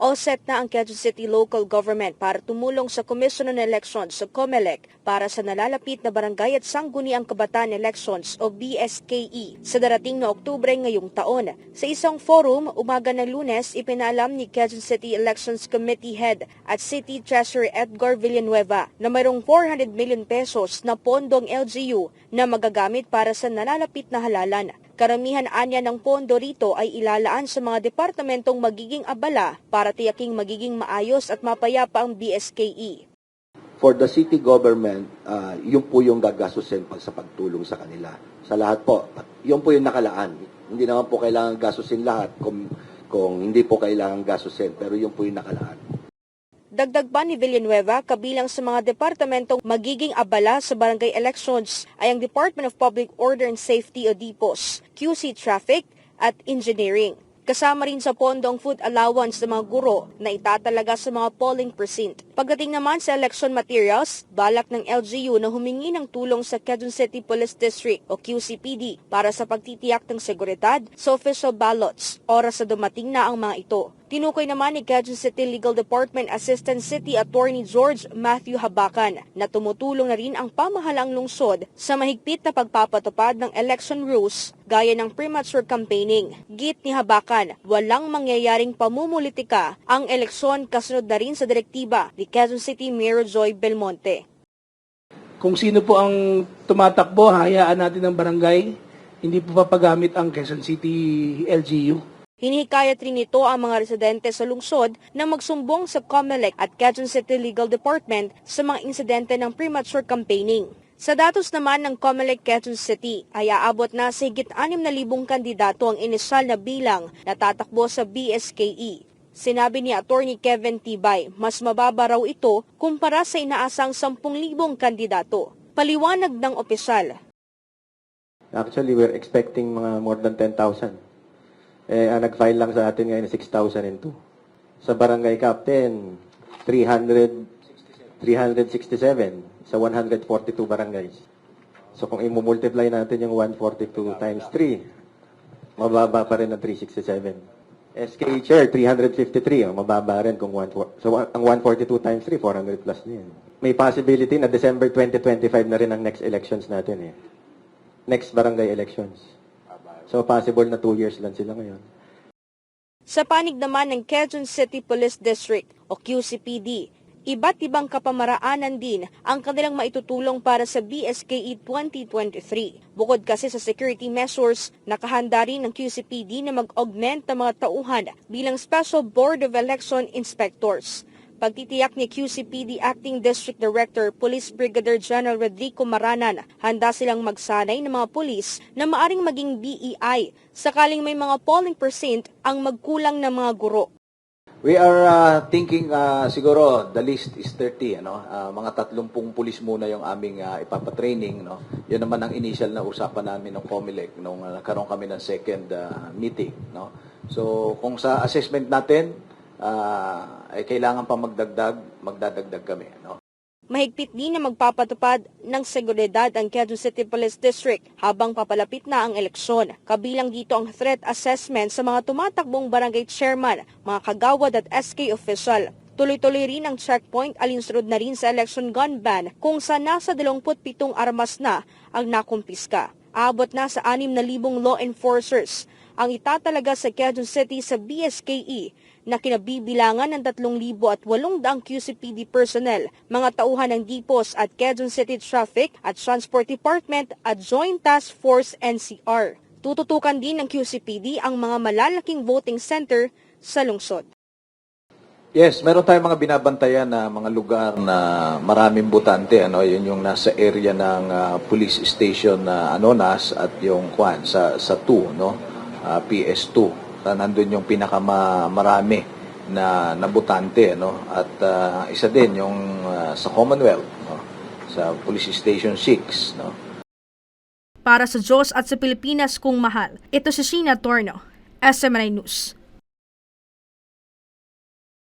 All set na ang Quezon City local government para tumulong sa Commission on Elections sa COMELEC para sa nalalapit na Barangay at Sangguniang Kabataan Elections o BSKE sa darating na Oktubre ngayong taon. Sa isang forum, umaga ng lunes, ipinalam ni Quezon City Elections Committee Head at City Treasurer Edgar Villanueva na mayroong 400 million pesos na pondong LGU na magagamit para sa nalalapit na halalan. Karamihan anya ng pondo rito ay ilalaan sa mga departamentong magiging abala para tiyaking magiging maayos at mapayapa ang BSKE. For the city government, uh, yun po yung gagastusin pag sa pagtulong sa kanila. Sa lahat po, yun po yung nakalaan. Hindi naman po kailangan gastusin lahat kung, kung hindi po kailangan gastusin, pero yun po yung nakalaan. Dagdag pa ni Villanueva, kabilang sa mga departamentong magiging abala sa barangay elections ay ang Department of Public Order and Safety o DPOS, QC Traffic at Engineering. Kasama rin sa pondong food allowance ng mga guro na itatalaga sa mga polling precinct. Pagdating naman sa election materials, balak ng LGU na humingi ng tulong sa Quezon City Police District o QCPD para sa pagtitiyak ng seguridad sa official ballots oras sa dumating na ang mga ito. Tinukoy naman ni Quezon City Legal Department Assistant City Attorney George Matthew Habakan na tumutulong na rin ang pamahalang lungsod sa mahigpit na pagpapatupad ng election rules gaya ng premature campaigning. Git ni Habakan, walang mangyayaring pamumulitika ang eleksyon kasunod na rin sa direktiba ni Quezon City Mayor Joy Belmonte. Kung sino po ang tumatakbo, hayaan natin ng barangay. Hindi po papagamit ang Quezon City LGU. Hinihikayat rin ito ang mga residente sa lungsod na magsumbong sa COMELEC at Quezon City Legal Department sa mga insidente ng premature campaigning. Sa datos naman ng COMELEC Quezon City ay aabot na sa higit 6,000 kandidato ang inisyal na bilang na tatakbo sa BSKE. Sinabi ni Attorney Kevin Tibay, mas mababa raw ito kumpara sa inaasang 10,000 kandidato. Paliwanag ng opisyal, Actually, we're expecting mga more than 10,000. Eh, ang nag-file lang sa atin ngayon 6,002. Sa barangay captain, 300, 367 sa 142 barangays. So kung i-multiply natin yung 142 times 3, mababa pa rin ang 367. SK chair, 353. Ang mababa rin kung 1, so ang 142 times 3, 400 plus na yun. May possibility na December 2025 na rin ang next elections natin eh. Next barangay elections. So possible na 2 years lang sila ngayon. Sa panig naman ng Quezon City Police District o QCPD, iba't ibang kapamaraanan din ang kanilang maitutulong para sa BSKE 2023. Bukod kasi sa security measures, nakahanda rin ng QCPD na mag-augment ng mga tauhan bilang Special Board of Election Inspectors. Pagtitiyak ni QCPD Acting District Director Police Brigadier General Rodrigo Maranan, handa silang magsanay ng mga pulis na maaring maging BEI sakaling may mga polling percent ang magkulang ng mga guro. We are uh, thinking uh, siguro the list is 30 ano? Uh, mga 30 pulis muna yung aming uh, ipapatraining no? Yan naman ang initial na usapan namin ng COMELEC nung uh, nagkaroon kami ng second uh, meeting no? So kung sa assessment natin uh, ay kailangan pa magdagdag magdadagdag kami no Mahigpit din na magpapatupad ng seguridad ang Quezon City Police District habang papalapit na ang eleksyon. Kabilang dito ang threat assessment sa mga tumatakbong barangay chairman, mga kagawad at SK official. Tuloy-tuloy rin ang checkpoint alinsunod na rin sa election gun ban kung sa nasa 27 armas na ang nakumpiska. Abot na sa 6,000 law enforcers ang itatalaga sa Quezon City sa BSKE na kinabibilangan ng 3,800 QCPD personnel, mga tauhan ng DPOS at Quezon City Traffic at Transport Department at Joint Task Force NCR. Tututukan din ng QCPD ang mga malalaking voting center sa lungsod. Yes, meron tayong mga binabantayan na mga lugar na maraming butante ano yun yung nasa area ng uh, police station na Anonas at yung kwan sa sa 2 no uh, PS2 uh, nandun yung pinakamarami na nabutante no at uh, isa din yung uh, sa Commonwealth no? Sa Police Station 6 no? Para sa Diyos at sa Pilipinas kung mahal, ito si Sheena Torno, SMNI News.